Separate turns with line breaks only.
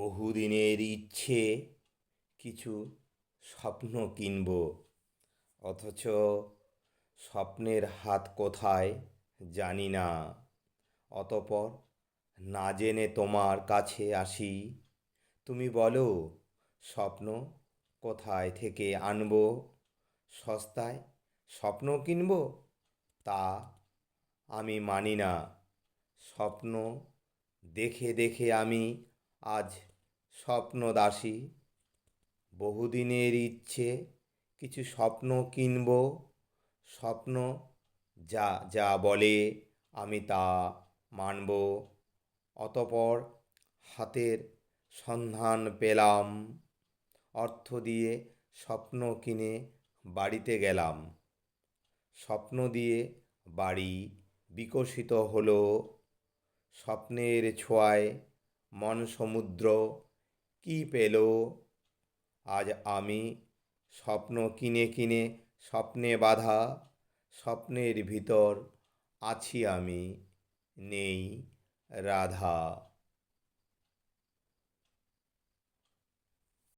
বহুদিনের ইচ্ছে কিছু স্বপ্ন কিনব। অথচ স্বপ্নের হাত কোথায় জানি না। অতপর না জেনে তোমার কাছে আসি। তুমি বলো, স্বপ্ন কোথায় থেকে আনব? সস্তায় স্বপ্ন কিনব? তা আমি মানি না। স্বপ্ন দেখে দেখে আমি আজ স্বপ্নদাসী। বহুদিনের ইচ্ছে, কিছু স্বপ্ন কিনব। স্বপ্ন যা যা বলে, আমি তা মানব। অতপর হাতের সন্ধান পেলাম। অর্থ দিয়ে স্বপ্ন কিনে বাড়িতে গেলাম। স্বপ্ন দিয়ে বাড়ি বিকশিত হলো। স্বপ্নের ছোঁয়ায় মন সমুদ্র। কী পেল? আজ আমি স্বপ্ন কিনে কিনে স্বপ্নে বাধা, স্বপ্নের ভিতর আছি আমি, নেই রাধা।